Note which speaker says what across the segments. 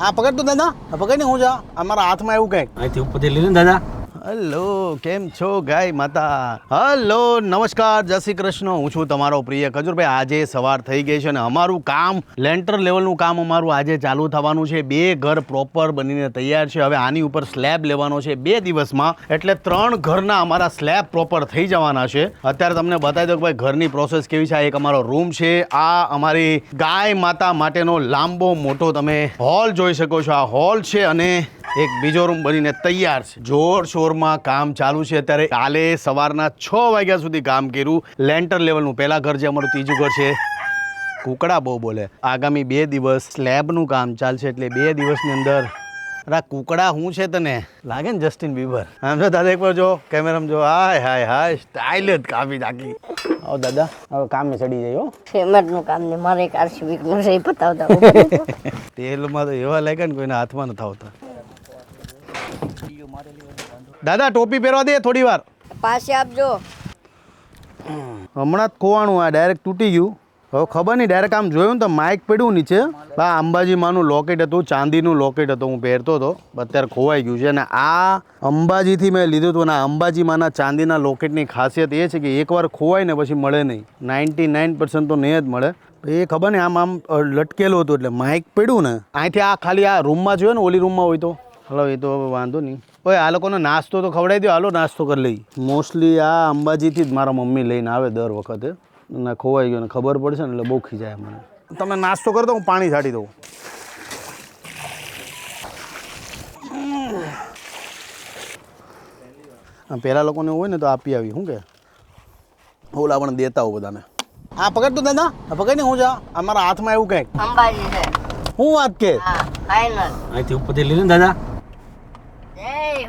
Speaker 1: આ પકડ તું દાદા. પકડ ને હું જા અમારા હાથમાં એવું કંઈક.
Speaker 2: અહીંથી ઉપરથી લઈ લે દાદા.
Speaker 1: હલો, કેમ છો ગાય માતા? હલો, નમસ્કાર, જય શ્રી કૃષ્ણ. હું છું તમારો પ્રિય ખજૂરભાઈ. આજે સવાર થઈ ગઈ છે અને અમારું કામ, લેન્ટર લેવલનું કામ અમારું આજે ચાલુ થવાનું છે. બે ઘર પ્રોપર બનીને તૈયાર છે. હવે આની ઉપર સ્લેબ લેવાનો છે બે દિવસમાં. એટલે ત્રણ ઘરના અમારા સ્લેબ પ્રોપર થઈ જવાના છે. અત્યારે તમને બતાવી દઉં કે ભાઈ, ઘરની પ્રોસેસ કેવી છે. એક અમારો રૂમ છે. આ અમારી ગાય માતા માટેનો લાંબો મોટો તમે હોલ જોઈ શકો છો. આ હોલ છે અને એક બીજો રૂમ બનીને તૈયાર છે. જોર શોરમાં કામ ચાલુ છે. અત્યારે કાલે સવારના છ વાગ્યા સુધી કામ કર્યું. લેન્ટર લેવલનું પહેલા ઘર જે અમારું ત્રીજું ઘર છે કુકડા બહુ બોલે. આગામી બે દિવસ સ્લેબનું કામ ચાલશે એટલે બે દિવસની અંદર આ કુકડા શું છે તને? લાગે ને જસ્ટિન બીબર આમ જો દાદા એકવાર જો કેમેરામાં જો હાય હાય હાય સ્ટાઇલ જ કાપી નાખી. આવો દાદા હવે કામે ચડી જાય હો.
Speaker 3: ફેમરનું કામ ને મારે એક આરસીબીનું છે એ બતાવતા
Speaker 1: તેલમાં તો એવા લાગ્યા ને કોઈના હાથમાં નથી આવતા. દાદા ટોપી પહેરવા દે થોડી વાર.
Speaker 3: પાસે આપજો.
Speaker 1: હમણાં જ ખોવાનું આ ડાયરેક્ટ તૂટી ગયું. હવે ખબર નહીં ડાયરેક્ટ આમ જોયું ને તો માઇક પડ્યું નીચે. આ અંબાજી માનું લોકેટ હતું ચાંદીનું લોકેટ હતું હું પહેરતો હતો. અત્યારે ખોવાઈ ગયું છે. અને આ અંબાજીથી મેં લીધું હતું. અને આ અંબાજી માના ચાંદીના લોકેટની ખાસિયત એ છે કે એકવાર ખોવાય ને પછી મળે નહીં. નાઇન્ટી નાઇન પર્સન્ટ તો નહીં જ મળે. એ ખબર ને આમ આમ લટકેલું હતું એટલે માઇક પડ્યું ને. અહીંથી આ ખાલી આ રૂમમાં જોયો ને ઓલી રૂમમાં હોય તો? હલો એ તો વાંધો નહીં. ઓય આ લોકોને નાસ્તો તો ખવડાવી દો હાલો નાસ્તો કરી લઈ. મોસ્ટલી આ અંબાજીથી જ મારા મમ્મી લઈને આવે દર વખતે. અને ખોવાઈ ગયો ને ખબર પડશે ને એટલે બહુ ખીજાય મને. તમે નાસ્તો કરી દો હું પાણી છાંટી દઉં. આ પહેલાં લોકોને હોય ને તો આપી આવી શું કે? ઓલા પણ દેતા હોય બધાને. હા પકડ તો દાદા. આ પકડ ને હું જા અમારા હાથમાં એવું કંઈક.
Speaker 3: અંબાજી છે.
Speaker 1: હું વાત કે?
Speaker 3: હા ફાઇનલ
Speaker 2: અહીંથી ઉપરથી લીધું દાદા.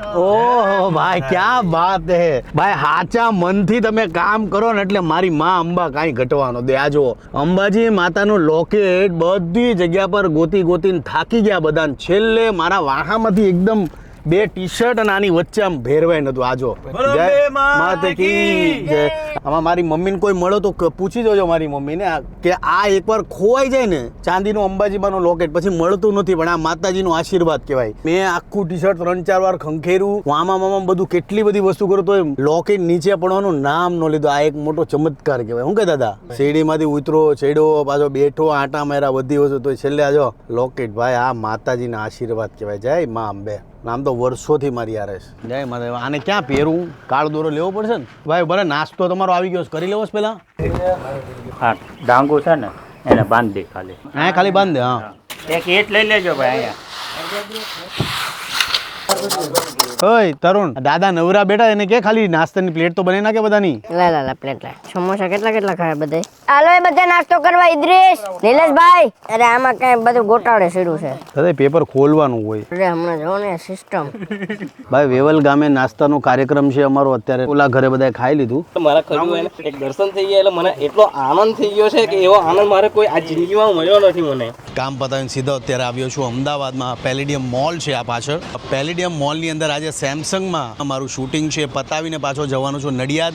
Speaker 1: ઓહો ભાઈ ક્યાં વાત હે? ભાઈ હાચા મનથી તમે કામ કરો ને એટલે મારી માં અંબા કાંઈ ઘટવાનો દે. આ જુઓ અંબાજી માતાનું લોકેટ બધી જગ્યા પર ગોતી ગોતીને થાકી ગયા બધાને. છેલ્લે મારા વાહામાંથી એકદમ બે ટી શર્ટ અને આની વચ્ચે આમ ભેરવાય નતું. આજો જય માતા કી જય. આમાં મારી મમ્મીને કોઈ મળો તો પૂછી જોજો મારી મમ્મીને. કે આ એકવાર ખોવાઈ જાય ને ચાંદીનું અંબાજીબાનું લોકેટ પછી મળતું નથી પણ આ માતાજીનો આશીર્વાદ કહેવાય. મેં આખું ટી શર્ટ ત્રણ ચાર વાર ખંખેર્યું. મામા મામા બધું કેટલી બધી વસ્તુ કરું તો લોકેટ નીચે પડવાનું નામ નો લીધું. આ એક મોટો ચમત્કાર કહેવાય. શું કે દાદા શેરડીમાંથી ઉતરો છેડો પાછો બેઠો આટા મારા બધી વસ્તુ તો છેલ્લે આજો લોકેટ ભાઈ આ માતાજીના આશીર્વાદ કહેવાય. જય મા અંબે. નામ તો વર્ષોથી મારી આરે છે જય મારે આને ક્યાં પહેરું? કાળ દોરો લેવો પડશે ને? ભાઈ ભલે નાસ્તો તમારો આવી ગયો કરી લેવો છે પેલા?
Speaker 4: હા ડાંગો છે ને એને બાંધી દે ખાલી.
Speaker 1: હા ખાલી બાંધ દે હા.
Speaker 4: એક એટ લઈ લેજો ભાઈ અહીંયા.
Speaker 1: ઓય તરુણ. દાદા નવરા બેઠા એને કે ખાલી નાસ્તાની પ્લેટ તો બને નાખે બધાની?
Speaker 3: લા લા લા પ્લેટ લા. સમોસા કેટલા કેટલા ખાય બધે હાલો એ બધા નાસ્તો કરવા ઇદ્રેશ. નિલેશભાઈ અરે આમાં કઈ બધું ગોટાળે શીડું છે.
Speaker 1: દાદા પેપર ખોલવાનું હોય.
Speaker 3: અરે હમણાં જો ને સિસ્ટમ
Speaker 1: ભાઈ વેવલ ગામે નાસ્તાનો કાર્યક્રમ છે અમારો અત્યારે. ઓલા ઘરે બધાએ ખાઈ લીધું.
Speaker 5: મારા ખરું એક દર્શન થઈ ગયા એટલે મને એટલો આનંદ થઈ ગયો છે કે એવો આનંદ મારે કોઈ આ જિંદગીમાં મળ્યો નથી મને.
Speaker 1: કામ પતાવીને સીધો અત્યારે આવ્યો છું અમદાવાદમાં. પેલેડિયમ મોલ છે આ પાછળ. પેલેડિયમ મોલની અંદર આજે સેમસંગમાં અમારું શૂટિંગ છે. પતાવીને પાછો જવાનું છું નડિયાદ.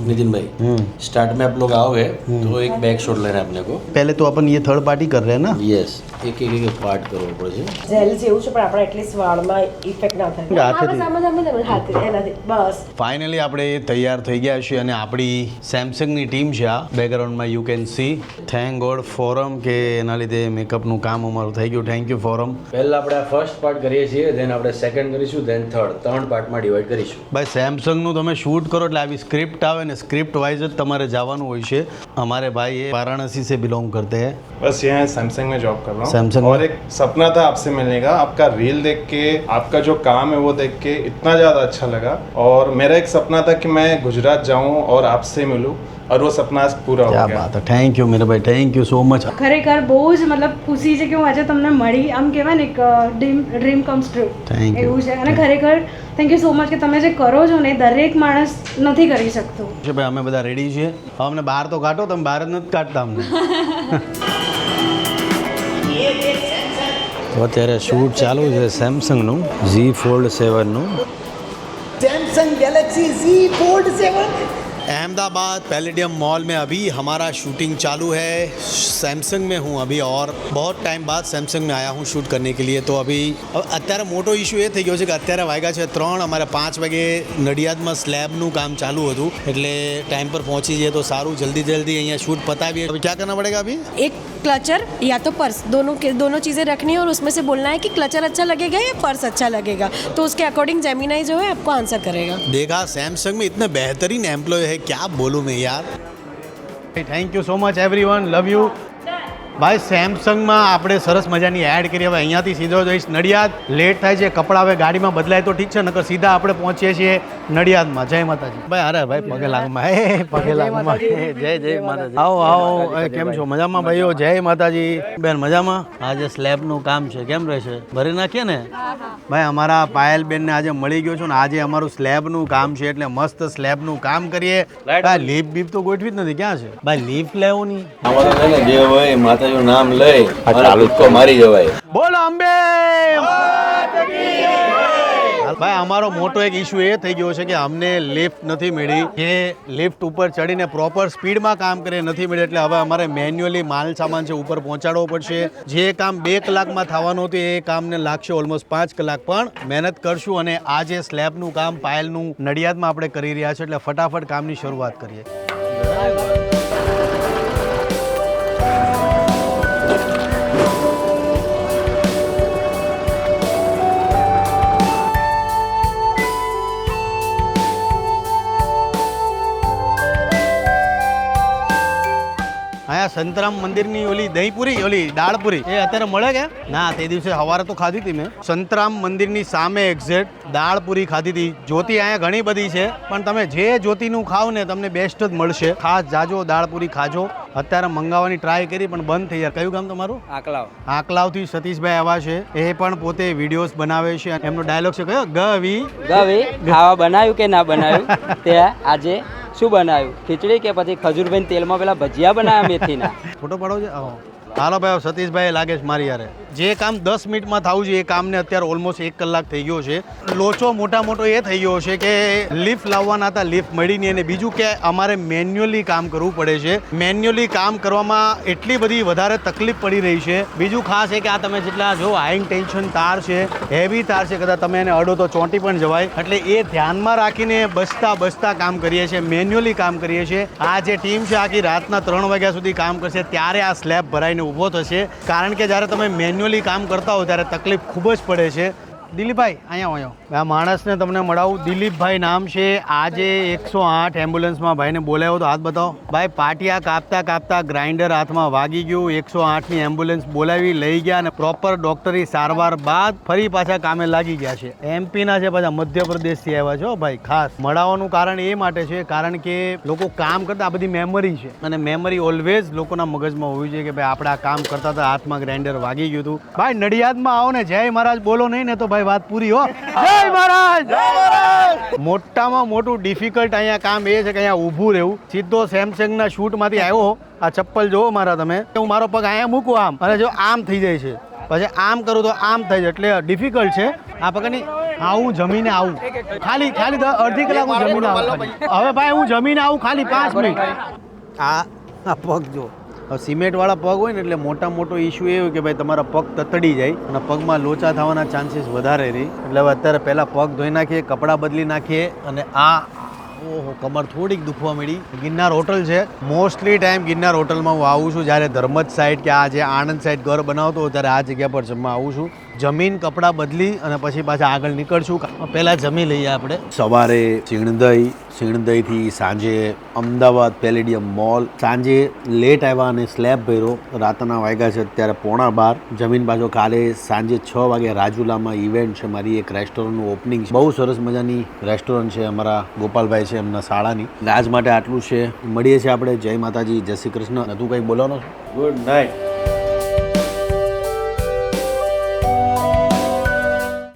Speaker 6: नितिन भाई स्टार्ट में आप लोग आओगे तो एक बैक शॉट लेना है अपने को
Speaker 1: पहले तो अपन ये थर्ड पार्टी कर रहे हैं ना
Speaker 6: यस एक एक एक पार्ट કરવો પડશે
Speaker 7: જેલ જેવું છે પણ આપણે એટલીસ્ટ વાળમાં ઇફેક્ટ ના થાય
Speaker 1: હાથેથી.
Speaker 7: આમ જ આમ જ આમ જ હાથે એનાથી બસ
Speaker 1: ફાઇનલી આપણે તૈયાર થઈ ગયા છીએ અને આપણી સેમસંગની ટીમ છે આ બેકગ્રાઉન્ડમાં you can see thank God forum કે એના લીધે મેકઅપનું કામ અમારું થઈ ગયું થેન્ક યુ ફોરમ
Speaker 6: પહેલા આપણે આ ફર્સ્ટ પાર્ટ કરીએ છીએ દેન આપણે સેકન્ડ કરીશું દેન થર્ડ ત્રણ પાર્ટમાં ડિવાઈડ કરીશું
Speaker 1: ભાઈ સેમસંગનું તમે શૂટ કરો એટલે આવી સ્ક્રિપ્ટ આવે ને સ્ક્રિપ્ટ વાઇઝ જ તમારે જવાનું હોય છે અમારે ભાઈ એ વારાણસી से बिलोंग करते हैं
Speaker 8: बस यहाँ सैमसंग में जॉब कर रहा हूँ
Speaker 1: Samsung
Speaker 8: और
Speaker 1: में?
Speaker 8: एक सपना था आपसे मिलने का आपका रील देख के आपका जो काम है वो देख के इतना ज़्यादा अच्छा लगा और मेरा एक सपना था कि मैं गुजरात जाऊँ और आपसे मिलूँ और वो सपना आज पूरा हो
Speaker 1: क्या
Speaker 8: गया
Speaker 1: बात है थैंक यू मेरे भाई थैंक यू સો મચ
Speaker 7: ખરેખર બહુ જ મતલબ ખુશી છે કે હું આજે તમને મળી આમ કહેવાય ને એક dream dream comes true
Speaker 1: Thank you.
Speaker 7: એવું છે અને ખરેખર થેન્ક યુ સો મચ કે તમે જે કરો છો ને એ દરેક માણસ નથી કરી શકતો
Speaker 1: છે ભાઈ અમે બધા રેડી છીએ હવે અમને બહાર તો કાઢો તમે બહાર જ નથી કાઢતા અમને તો અત્યારે શૂટ ચાલુ છે સેમસંગનું Z fold સેવનનું
Speaker 9: Samsung Galaxy Z fold 7
Speaker 1: Ahmedabad Palladium mall में अभी हमारा शूटिंग चालू है सैमसंग में हूँ अभी और बहुत टाइम बाद सैमसंग में आया हूँ शूट करने के लिए तो अभी હવે અત્યારે મોટો ઇશ્યુ એ થઈ ગયો છે કે અત્યારે વાગ્યા છે ત્રણ અમારે પાંચ વાગે નડિયાદમાં સ્લેબનું કામ ચાલુ હતું એટલે ટાઈમ પર પહોંચી જઈએ તો સારું જલ્દી જલ્દી અહીંયા શૂટ પતાવીએ હવે ક્યાં કરના પડેગા અભી
Speaker 9: एक क्लचर या तो पर्स दोनों के दोनों चीज़ें रखनी है और उसमें से बोलना है कि क्लचर अच्छा लगेगा या पर्स अच्छा लगेगा तो उसके अकॉर्डिंग जेमिनाई जो है आपको आंसर करेगा
Speaker 1: देखा सैमसंग में इतने बेहतरीन एम्प्लॉय है क्या बोलूँ मैं यार thank you so much everyone love you ભાઈ સેમસંગમાં આપણે સરસ મજાની એડ કરી હવે અહીંયાથી સીધો જઈશ નડિયાદ લેટ થાય છે કપડાં હવે ગાડીમાં બદલાય તો ઠીક છે નકર સીધા આપણે પહોંચીએ છીએ નડિયાદમાં. જય માતાજી. ભાઈ અરે ભાઈ પગે લાગમાં. હે પગે લાગમાં. જય જય માતાજી. આવો આવો એ, કેમ છો? મજામાં ભાઈઓ? જય માતાજી. બેન મજામાં? આજે સ્લેબનું કામ છે. કેમ રહેશે? ભરી નાખીએ ને? ભાઈ અમારા પાયલ બેનને આજે મળી ગયો છું ને આજે અમારું સ્લેબનું કામ છે એટલે મસ્ત સ્લેબનું કામ કરીએ. ભાઈ લીફ બીફ તો ગોઠવી જ નથી. ક્યાં છે? ભાઈ લીફ લેવો નહીં
Speaker 6: ને જે હોય માતાજીનું નામ લઈ મારી જવાય.
Speaker 1: બોલો અંબે. ભાઈ, અમારો મોટો એક ઇશ્યુ એ થઈ ગયો છે કે અમને લિફ્ટ નથી મળી. કે લિફ્ટ ઉપર ચડીને પ્રોપર સ્પીડમાં કામ કરે નથી મળી, એટલે હવે અમારે મેન્યુઅલી માલ સામાન છે ઉપર પહોંચાડવો પડશે. જે કામ બે કલાકમાં થવાનું હતું, એ કામને લાગશે ઓલમોસ્ટ પાંચ કલાક. પણ મહેનત કરશું અને આ જે સ્લેબનું કામ પાયલનું નડિયાદમાં આપણે કરી રહ્યા છે એટલે ફટાફટ કામની શરૂઆત કરીએ. સંતરામ મંદિરની ઓલી દહીંપુરી ઓલી દાળપુરી. એ અત્યારે મળે કે? ના તે દિવસે સવારે તો ખાધી હતી મેં. સંતરામ મંદિરની સામે એક્ઝેક્ટ દાળપુરી ખાધી હતી. જ્યોતિ અહીંયા ઘણી બધી છે પણ તમે જે જ્યોતિનું ખાવ ને તમને બેસ્ટ જ મળશે. ખાસ જાજો દાળપુરી ખાજો. અત્યારે મંગાવવાની ટ્રાય કરી પણ બંધ થઈ જાય કયું ગામ તમારું?
Speaker 5: આકલાવ.
Speaker 1: આકલાવથી સતીશભાઈ આવા છે. એ પણ પોતે વિડીયોઝ બનાવે છે. એમનો ડાયલોગ છે કયો? ગવી.
Speaker 10: ગવી ખાવા બનાવ્યું કે ના બનાવ્યું? તે આજે શું બનાવ્યું? ખીચડી કે પછી ખજૂરભાઈ તેલમાં પેલા ભજીયા બનાવ્યા મેથીના?
Speaker 1: ફોટો પાડો છે. હાલો ભાઈ સતીશભાઈ લાગે છે મારી યારે જે કામ દસ મિનિટમાં થવું છે એ કામને અત્યારે ઓલમોસ્ટ એક કલાક થઈ ગયો છે. લોચો મોટા મોટો એ થઈ ગયો છે કે લિફ્ટ લાવવાના હતા લિફ્ટ મળી નહીં અને બીજું કે અમારે મેન્યુઅલી કામ કરવું પડે છે. મેન્યુઅલી કામ કરવામાં એટલી બધી વધારે તકલીફ પડી રહી છે. બીજું ખાસ એ કે આ તમે જેટલા જો હાઈંગ ટેન્શન તાર છે હેવી તાર છે, કદાચ તમે એને અડો તો ચોંટી પણ જવાય. એટલે એ ધ્યાનમાં રાખીને બસતા બસતા કામ કરીએ છીએ મેન્યુઅલી કામ કરીએ છીએ. આ જે ટીમ છે આખી રાતના ત્રણ વાગ્યા સુધી કામ કરશે, ત્યારે આ સ્લેબ ભરાઈને ઊભો થશે. કારણ કે જ્યારે તમે મેન્યુઅલી કામ કરતા હો ત્યારે તકલીફ ખૂબ જ પડે છે. દિલીપભાઈ અહીંયા આવ્યો આ માણસને તમને મળાવું. દિલીપભાઈ નામ છે. આજે એકસો આઠ એમ્બ્યુલન્સમાં ભાઈને બોલાવ્યો તો હાથ બતાવો. ભાઈ, પાટિયા કાપતા કાપતા ગ્રાઇન્ડર હાથમાં વાગી ગયું. એકસો આઠની એમ્બ્યુલન્સ બોલાવી લઈ ગયા અને પ્રોપર ડોક્ટરી સારવાર બાદ ફરી પાછા કામે લાગી ગયા છે. એમપીના છે પાછા મધ્યપ્રદેશથી આવ્યા છો ભાઈ, ખાસ. મળાવવાનું કારણ એ માટે છે, કારણ કે લોકો કામ કરતા, આ બધી મેમરી છે. અને મેમરી ઓલવેઝ લોકોના મગજમાં હોવી જોઈએ કે ભાઈ આપણે આ કામ કરતા હતા, હાથમાં ગ્રાઇન્ડર વાગી ગયું હતું. ભાઈ, નડિયાદમાં આવો ને, જય મહારાજ, બોલો નહીં ને તો ભાઈ વાત પૂરી હો. મોટામાં મોટું ડિફિકલ્ટ અહીંયા કામ એ છે કે અહીંયા ઊભું રહેવું. સીધો સેમસંગના શૂટમાંથી આવ્યો આ ચપ્પલ જોવો મારા તમે. હું મારો પગ અહીંયા મૂકું આમ. અને જો આમ થઈ જાય છે. પછી આમ કરું તો આમ થઈ જાય. એટલે ડિફિકલ્ટ છે. આ પગની આવું જમીને આવું. ખાલી ખાલી અડધી કલાક હું જમીને આવું હવે ભાઈ હું જમીને આવું ખાલી પાંચ મિનિટ. આ પગ જો. સિમેન્ટવાળા પગ હોય ને એટલે મોટા મોટો ઇશ્યુ એ હોય કે ભાઈ તમારા પગ તતડી જાય અને પગમાં લોચા થવાના ચાન્સીસ વધારે રહી. એટલે હવે અત્યારે પહેલાં પગ ધોઈ નાખીએ, કપડાં બદલી નાખીએ અને આ ઓહો, કમર થોડીક દુખવા મળી ગિરનાર હોટલ છે. મોસ્ટલી ટાઈમ ગિરનાર હોટલમાં હું આવું છું. જ્યારે ધર્મજ સાઈડ કે આ જે આણંદ સાઈડ ઘર બનાવતો ત્યારે આ જગ્યા પર જમવા આવું છું. જમીન, કપડાં બદલી અને પછી પાછા આગળ નીકળશું. પહેલાં જમી લઈએ આપણે. સવારે ચીણદઈ ચીણદઈથી સાંજે અમદાવાદ પેલેડિયમ મોલ સાંજે લેટ આવ્યા અને સ્લેબ ભર્યો. રાતના વાગ્યા છે અત્યારે પોણા બાર. જમીન પાછો કાલે સાંજે છ વાગે રાજુલામાં ઇવેન્ટ છે. મારી એક રેસ્ટોરન્ટનું ઓપનિંગ છે. બહુ સરસ મજાની રેસ્ટોરન્ટ છે અમારા ગોપાલભાઈ છે એમના શાળાની. આજ માટે આટલું છે. મળીએ છીએ આપણે. જય માતાજી. જય શ્રી કૃષ્ણ. તું કંઈ બોલવાનો
Speaker 6: ગુડ નાઇટ